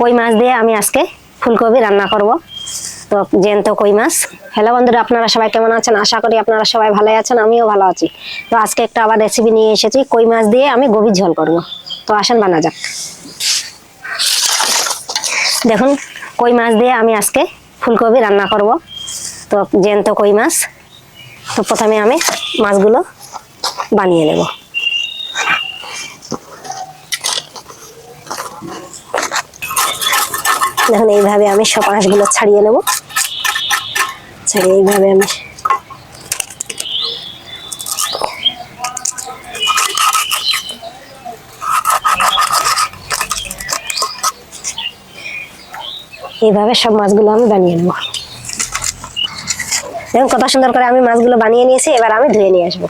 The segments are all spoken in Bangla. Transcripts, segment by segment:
কই মাছ দিয়ে আমি আজকে ফুলকপি রান্না করব। তো জ্যান্ত কই মাছ। হ্যালো বন্ধুরা, আপনারা সবাই কেমন আছেন? আশা করি আপনারা সবাই ভালো আছেন, আমিও ভালো আছি। তো আজকে একটা আবার রেসিপি নিয়ে এসেছি, কই মাছ দিয়ে আমি গভীর ঝোল করব। তো আসেন, বানা যাক। দেখুন, কই মাছ দিয়ে আমি আজকে ফুলকপি রান্না করব। তো জ্যান্ত কই মাছ। তো প্রথমে আমি মাছগুলো বানিয়ে নেব। দেখুন এইভাবে আমি সব আঁশগুলো ছাড়িয়ে নেব। ছাড়িয়ে এইভাবে আমি এইভাবে সব মাছগুলো আমি বানিয়ে নেব। দেখুন কত সুন্দর করে আমি মাছগুলো বানিয়ে নিয়েছি, এবার আমি ধুয়ে নিয়ে আসব।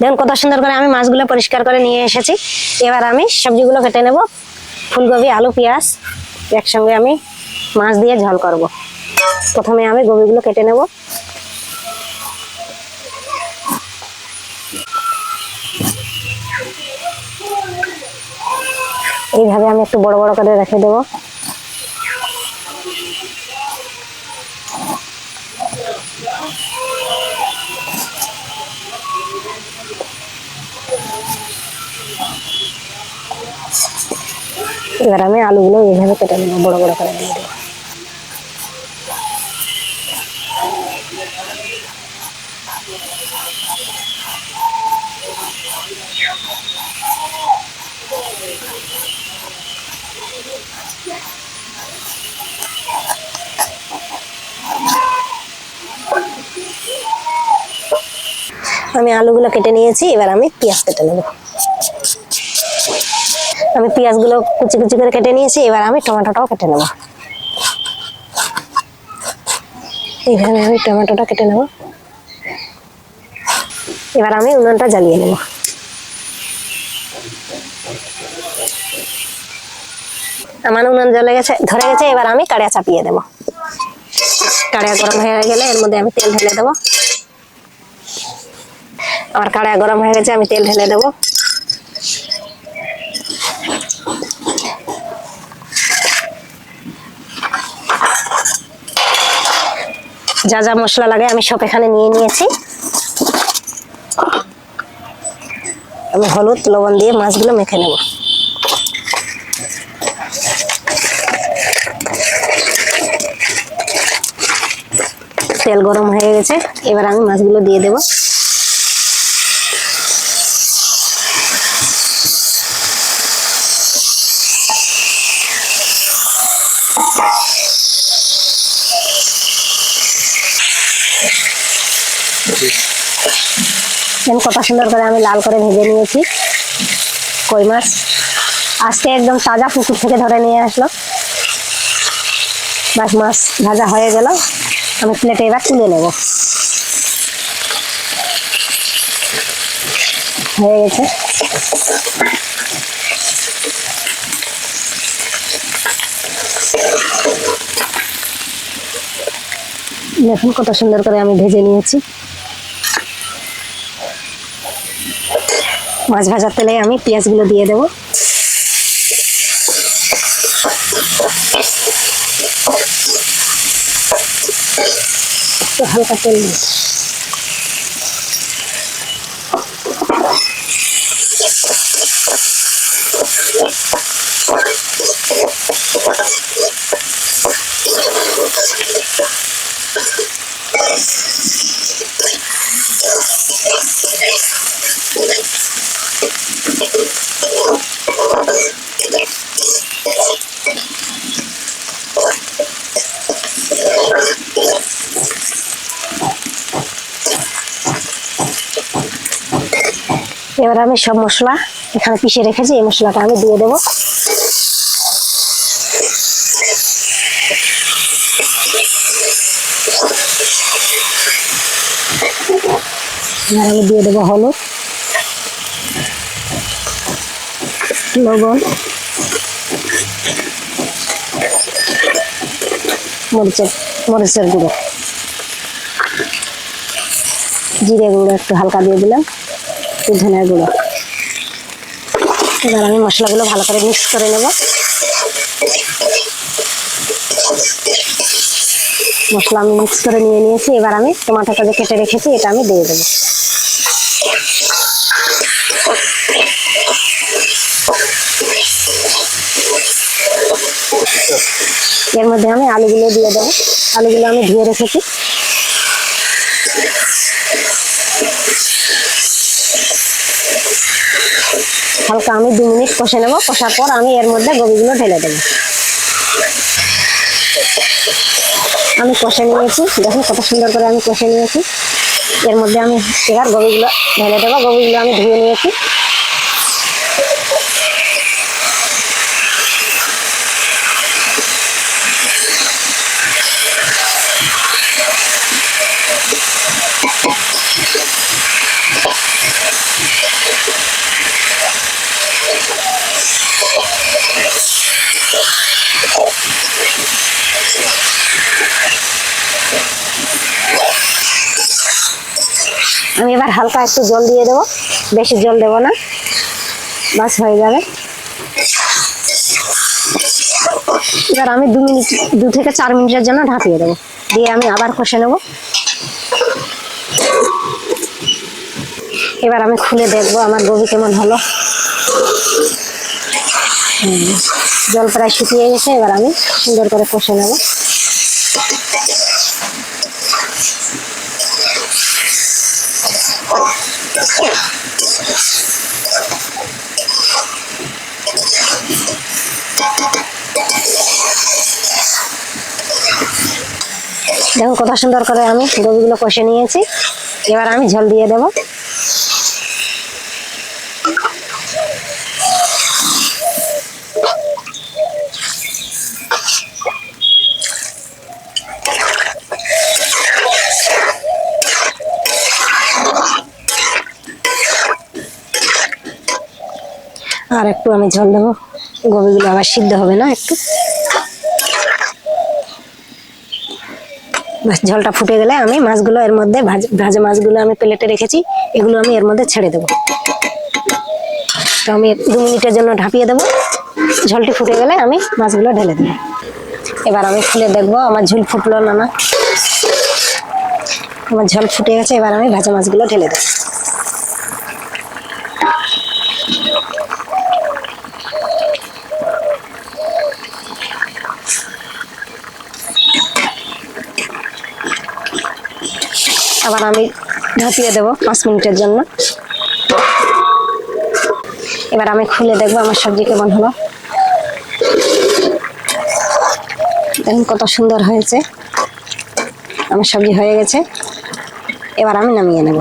দেখুন কত সুন্দর করে আমি মাছগুলো পরিষ্কার করে নিয়ে এসেছি। এবার আমি সবজিগুলো কেটে নেব। ফুলকপি, আলু, পেঁয়াজ একসঙ্গে আমি মাছ দিয়ে ঝোল করব। প্রথমে আমি গোবিগুলো কেটে নেব। এইভাবে আমি একটু বড় বড় করে রেখে দেবো। এবার আমি আলুগুলো এইভাবে কেটে নেব, বড় বড় করে দিয়ে দেবো। আমি আলুগুলো কেটে নিয়েছি, এবার আমি পেঁয়াজ কেটে নেব। আমি পেঁয়াজগুলো কুচি কুচি করে কেটে নিয়েছি, এবার আমি টমেটোটাও কেটে নেব। এইভাবে আমি টমেটোটা কেটে নেব। এবার আমি উনুনটা জ্বালিয়ে নেব। আমার উনুন জ্বলে গেছে, ধরে গেছে, এবার আমি কাড়িয়া চাপিয়ে দেব। কাড়িয়া গরম হয়ে গেলে এর মধ্যে আমি তেল ঢেলে দেবো। আমার কাড়িয়া গরম হয়ে গেছে, আমি তেল ঢেলে দেবো। যা যা মশলা লাগে আমি সব এখানে নিয়ে নিয়েছি। আমি হলুদ, লবণ দিয়ে মাছগুলো মেখে নেব। তেল গরম হয়ে গেছে, এবার আমি মাছগুলো দিয়ে দেব। কত সুন্দর করে আমি লাল করে ভেজে নিয়েছি। কই মাছ? আজকে একদম তাজা পুকুর থেকে ধরে নিয়ে আসলো। বাস মাছ ভাজা হয়ে গেল। আমি প্লেটে এবার তুলে নেব। হয়ে গেছে। দেখুন কত সুন্দর করে আমি ভেজে নিয়েছি। মাছ ভাজার তেলে আমি পেঁয়াজগুলো দিয়ে দেবো হালকা তেল দিই। এবার আমি সব মশলা এখানে পিষে রেখেছি, এই মশলাটা আমি দিয়ে দেবো। এবার আমি দিয়ে দেবো হলুদ, লবণ, মরিচের মরিচের গুঁড়ো। জিরে গুঁড়ো একটু হালকা দিয়ে দিলাম। ধনের গুঁড়ো। এবার আমি মশলাগুলো ভালো করে মিক্স করে নেব। মশলা আমি মিক্স করে নিয়ে নিয়েছি, এবার আমি টমাটোটা যে কেটে রেখেছি, এটা আমি দিয়ে দেবো। এর মধ্যে আমি আলুগুলো দিয়ে দেবো। আলুগুলো আমি ধুয়ে রেখেছি। হালকা আমি দু মিনিট কষে নেব, কষার পর আমি এর মধ্যে গোবিগুলো ঢেলে দেবো। আমি কষে নিয়েছি, দেখো কত সুন্দর করে আমি কষে নিয়েছি। এর মধ্যে আমি এবার গোবিগুলো ঢেলে দেবো, গোবিগুলো আমি ধুয়ে নিয়েছি। আমি এবার হালকা একটু জল দিয়ে দেবো। বেশি জল দেবো না। বাস হয়ে যাবে। এবার আমি দু মিনিট, দু থেকে চার মিনিটের জন্য ঢাকিয়ে দেবো। দিয়ে আমি আবার কষে নেব। এবার আমি খুলে দেখব আমার গোবি কেমন হলো। জল প্রায় শুকিয়ে গেছে, এবার আমি সুন্দর করে কষে নেব। দেখো কত সুন্দর করে আমি গোবিগুলো কষে নিয়েছি। এবার আমি ঝোল দিয়ে দেবো। আর একটু আমি জল দেবো। গোবিগুলো আবার সিদ্ধ হবে না একটু? ঝোলটা ফুটে গেলে আমি মাছগুলো এর মধ্যে ভাজা মাছগুলো আমি প্লেটে রেখেছি, এগুলো আমি এর মধ্যে ছেড়ে দেবো। তো আমি দু মিনিটের জন্য ঢাপিয়ে দেবো। ঝোলটি ফুটে গেলে আমি মাছগুলো ঢেলে দেবো। এবার আমি খুলে দেখব, আমার ঝোল ফুটলো না না। আমার ঝোল ফুটে গেছে, এবার আমি ভাজা মাছগুলো ঢেলে দেবো। আবার আমি ঢাপিয়ে দেবো পাঁচ মিনিটের জন্য। এবার আমি খুলে দেখব আমার সবজি কেমন হলো। দেখুন কত সুন্দর হয়েছে। আমার সবজি হয়ে গেছে। এবার আমি নামিয়ে নেব।